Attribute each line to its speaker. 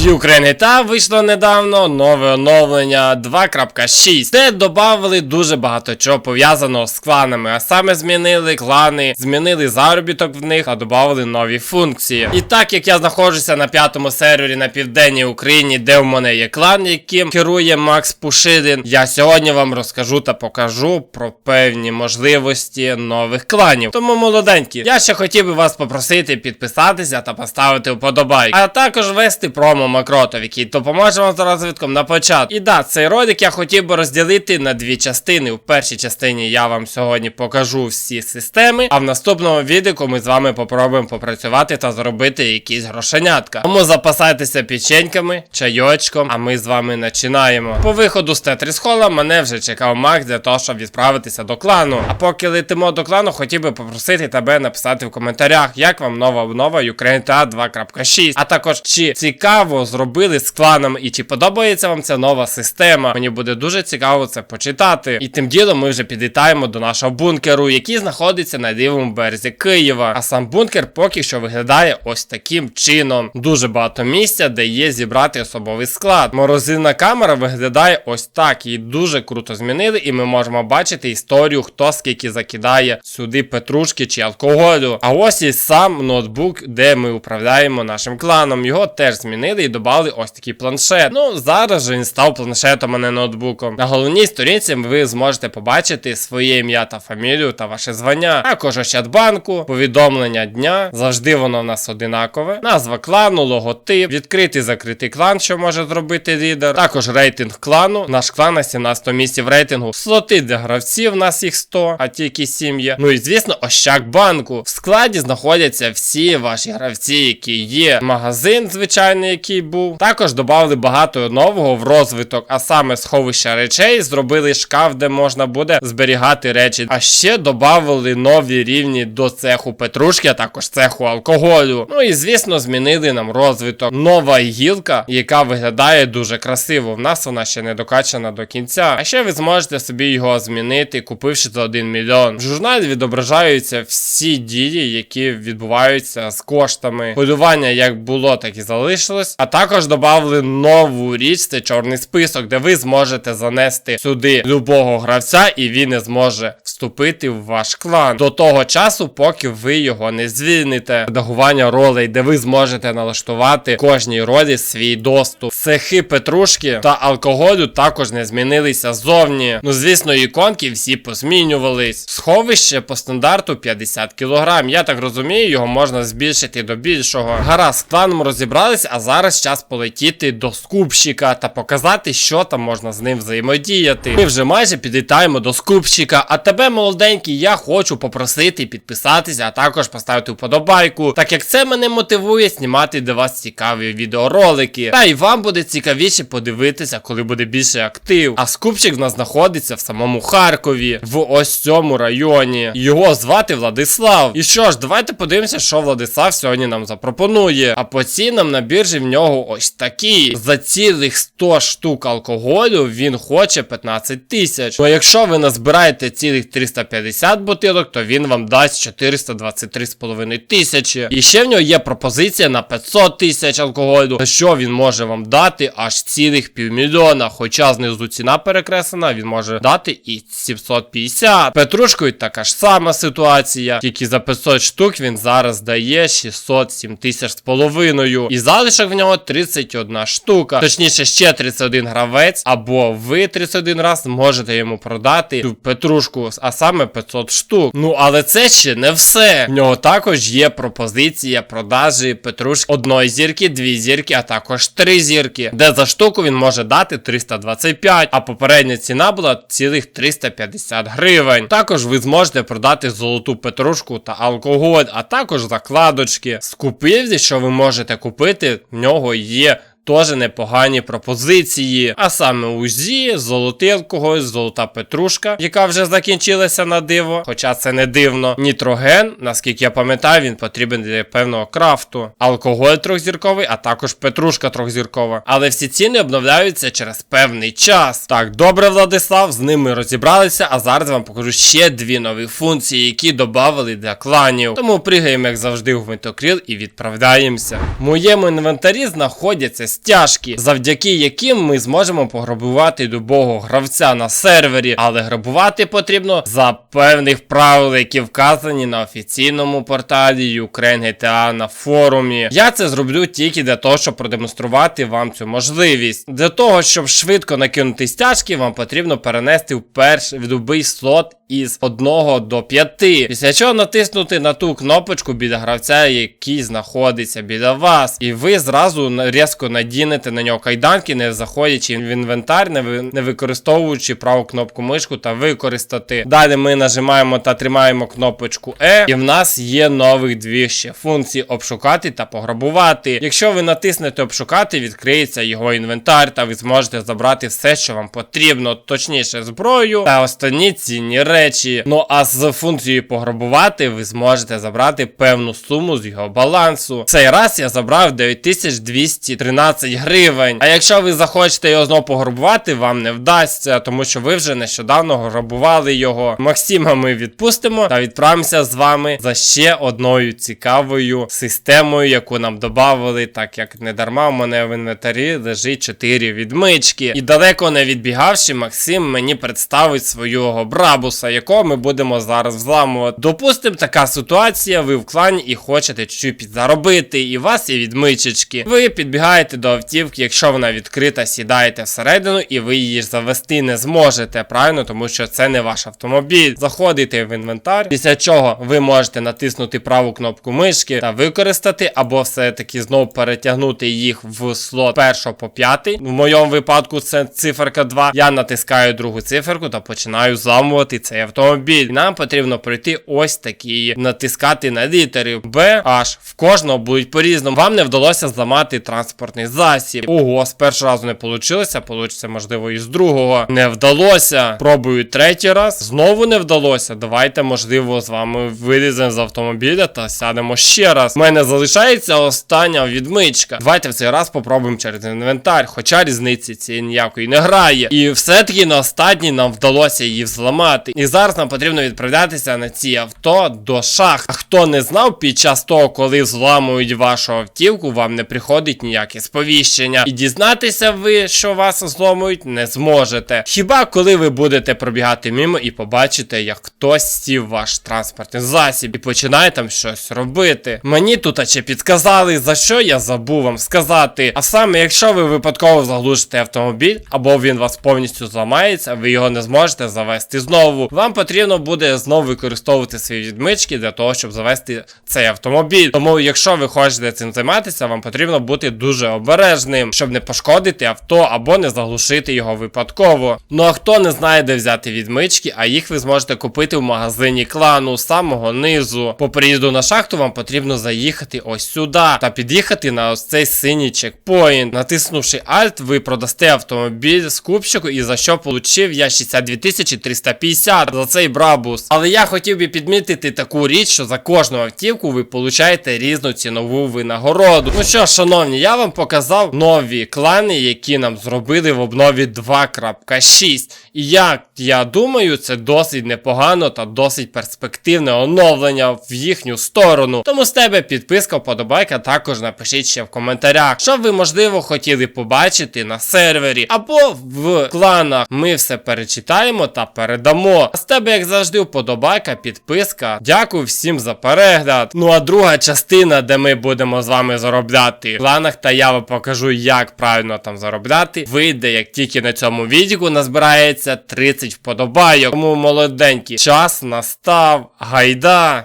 Speaker 1: В Україні та вийшло недавно нове оновлення 2.6, де додали дуже багато чого пов'язаного з кланами, а саме змінили клани, змінили заробіток в них, а додали нові функції. І так як я знаходжуся на п'ятому сервері на південній Україні, де в мене є клан, яким керує Макс Пушилін, я сьогодні вам розкажу та покажу про певні можливості нових кланів. Тому молоденькі, я ще хотів би вас попросити підписатися та поставити вподобайк, а також вести промо Макротов, який допоможе вам з розвитком на початку. І да, цей ролик я хотів би розділити на дві частини. В першій частині я вам сьогодні покажу всі системи, а в наступному відео ми з вами попробуємо попрацювати та зробити якісь грошенятка. Тому запасайтеся печеньками, чайочком, а ми з вами починаємо. По виходу з Тетріс Хола мене вже чекав Макс для того, щоб відправитися до клану. А поки летимо до клану, хотів би попросити тебе написати в коментарях, як вам нова обнова Ukraine TA 2.6. А також чи цікаво зробили з кланом і чи подобається вам ця нова система. Мені буде дуже цікаво це почитати. І тим ділом ми вже підлітаємо до нашого бункеру, який знаходиться на лівому березі Києва. А сам бункер поки що виглядає ось таким чином. Дуже багато місця, де є зібрати особовий склад. Морозильна камера виглядає ось так. Її дуже круто змінили, і ми можемо бачити історію, хто скільки закидає сюди петрушки чи алкоголю. А ось і сам ноутбук, де ми управляємо нашим кланом. Його теж змінили додали ось такий планшет. Ну зараз же він став планшетом, а не ноутбуком. На головній сторінці ви зможете побачити своє ім'я та фамілію та ваше звання. Також Ощадбанку, повідомлення дня. Завжди воно в нас одинакове. Назва клану, логотип, відкритий закритий клан, що може зробити лідер. Також рейтинг клану. Наш клан на 17 місці в рейтингу. Слоти для гравців, в нас їх 100, а тільки 7 є. Ну і звісно, Ощак банку. В складі знаходяться всі ваші гравці, які є. Магазин, звичайний, який був. Також додали багато нового в розвиток, а саме сховища речей, зробили шкаф, де можна буде зберігати речі. А ще додали нові рівні до цеху петрушки, а також цеху алкоголю. Ну і звісно, змінили нам розвиток. Нова гілка, яка виглядає дуже красиво. В нас вона ще не докачана до кінця. А ще ви зможете собі його змінити, купивши за 1 мільйон. В журналі відображаються всі дії, які відбуваються з коштами. Полювання як було, так і залишилось. А також додали нову річ, це чорний список, де ви зможете занести сюди любого гравця, і він не зможе вступити в ваш клан до того часу, поки ви його не звільните. Редагування ролей, де ви зможете налаштувати кожній ролі свій доступ. Цехи петрушки та алкоголю також не змінилися ззовні. Ну, звісно, іконки всі позмінювались. Сховище по стандарту 50 кг. Я так розумію, його можна збільшити до більшого. Гаразд, з кланом розібрались, а зараз час полетіти до скупщика та показати, що там можна з ним взаємодіяти. Ми вже майже підлітаємо до скупщика. А тебе, молоденький, я хочу попросити підписатися, а також поставити вподобайку, так як це мене мотивує знімати для вас цікаві відеоролики. Та й вам буде цікавіше подивитися, коли буде більше актив. А скупщик в нас знаходиться в самому Харкові, в ось цьому районі. Його звати Владислав. І що ж, давайте подивимося, що Владислав сьогодні нам запропонує. А по цінам на біржі в нього ось такі. За цілих 100 штук алкоголю він хоче 15 тисяч. Ну якщо ви назбираєте цілих 350 бутилок, то він вам дасть 423,5 тисячі. І ще в нього є пропозиція на 500 тисяч алкоголю, за що він може вам дати аж цілих півмільйона. Хоча знизу ціна перекреслена, він може дати і 750. Петрушкою така ж сама ситуація. Тільки за 500 штук він зараз дає 607 тисяч з половиною. І залишок в нього 31 штука. Точніше, ще 31 гравець, або ви 31 раз можете йому продати цю петрушку, а саме 500 штук. Ну, але це ще не все. В нього також є пропозиція продажі петрушки одної зірки, дві зірки, а також три зірки, де за штуку він може дати 325, а попередня ціна була цілих 350 гривень. Також ви зможете продати золоту петрушку та алкоголь, а також закладочки. Скупівлі, що ви можете купити, в нього є теж непогані пропозиції. А саме УЗІ, золотий алкоголь, золота петрушка, яка вже закінчилася на диво, хоча це не дивно. Нітроген, наскільки я пам'ятаю, він потрібен для певного крафту. Алкоголь трьохзірковий, а також петрушка трьохзіркова. Але всі ціни обновляються через певний час. Так, добре, Владислав, з ними розібралися, а зараз вам покажу ще дві нові функції, які додали для кланів. Тому пригаємо, як завжди, в метокріл і відправляємося. В моєму інвентарі знаходяться стяжки, завдяки яким ми зможемо пограбувати любого гравця на сервері, але грабувати потрібно за певних правил, які вказані на офіційному порталі Ukraine GTA на форумі. Я це зроблю тільки для того, щоб продемонструвати вам цю можливість. Для того, щоб швидко накинути стяжки, вам потрібно перенести в перш в любий слот із 1 до 5. Після чого натиснути на ту кнопочку біля гравця, який знаходиться біля вас. І ви зразу на- різко надінете на нього кайданки, не заходячи в інвентар, не, ви- не використовуючи праву кнопку мишку та використати. Далі ми нажимаємо та тримаємо кнопочку E, і в нас є нових дві ще функції обшукати та пограбувати. Якщо ви натиснете обшукати, відкриється його інвентар, та ви зможете забрати все, що вам потрібно, точніше зброю та останні цінні речі. Ну а з функцією пограбувати ви зможете забрати певну суму з його балансу. Цей раз я забрав 9213 гривень. А якщо ви захочете його знову пограбувати, вам не вдасться, тому що ви вже нещодавно грабували його. Максима ми відпустимо та відправимося з вами за ще одною цікавою системою, яку нам додавали, так як не дарма у мене в інвентарі лежить 4 відмички. І далеко не відбігавши, Максим мені представить свого брабуса, якого ми будемо зараз взламувати. Допустим, така ситуація, ви в клані і хочете чуть-чуть підзаробити, і вас є відмичечки. Ви підбігаєте до автівки, якщо вона відкрита, сідаєте всередину, і ви її завести не зможете, правильно, тому що це не ваш автомобіль. Заходите в інвентар, після чого ви можете натиснути праву кнопку мишки та використати, або все-таки знову перетягнути їх в слот 1 по 5. В моєму випадку це циферка 2. Я натискаю другу циферку та починаю зламувати цей автомобіль. Нам потрібно пройти ось такі натискати на літери Б, H. В кожного будуть по-різному. Вам не вдалося зламати транспортний засіб. Ого, з першого разу не вийшло, получиться, можливо, і з другого. Не вдалося. Пробую третій раз. Знову не вдалося. Давайте, можливо, з вами виліземо з автомобіля та сядемо ще раз. У мене залишається остання відмичка. Давайте в цей раз попробуємо через інвентар, хоча різниці цієї ніякої не грає. І все-таки на останній нам вдалося її взламати. І зараз нам потрібно відправлятися на ці авто до шахт. А хто не знав, під час того, коли взламують вашу автівку, вам не приходить ніяке сповіщення. І дізнатися ви, що вас зломують, не зможете. Хіба коли ви будете пробігати мимо і побачите, як хтось сів ваш транспортний засіб і починає там щось робити. Мені тут ще підказали, за що я забув вам сказати. А саме, якщо ви випадково заглушите автомобіль, або він вас повністю зламається, ви його не зможете завести знову. Вам потрібно буде знову використовувати свої відмички для того, щоб завести цей автомобіль. Тому, якщо ви хочете цим займатися, вам потрібно бути дуже обережним, щоб не пошкодити авто або не заглушити його випадково. Ну а хто не знає, де взяти відмички, а їх ви зможете купити в магазині клану з самого низу. По приїзду на шахту вам потрібно заїхати ось сюди та під'їхати на ось цей синій чекпоінт. Натиснувши Alt, ви продасте автомобіль з купщику і за що получив я 62 350 за цей брабус. Але я хотів би підмітити таку річ, що за кожну автівку ви получаєте різну цінову винагороду. Ну що, шановні, я вам показав нові клани, які нам зробили в обнові 2.6. І як я думаю, це досить непогано та досить перспективне оновлення в їхню сторону. Тому з тебе підписка, вподобайка, також напишіть ще в коментарях, що ви можливо хотіли побачити на сервері або в кланах. Ми все перечитаємо та передамо. А з тебе, як завжди, вподобайка, підписка. Дякую всім за перегляд. Ну а друга частина, де ми будемо з вами заробляти в кланах, та я вам покажу, як правильно там заробляти. Вийде, як тільки на цьому відіку назбирається 30 вподобайок. Тому молоденький час настав. Гайда!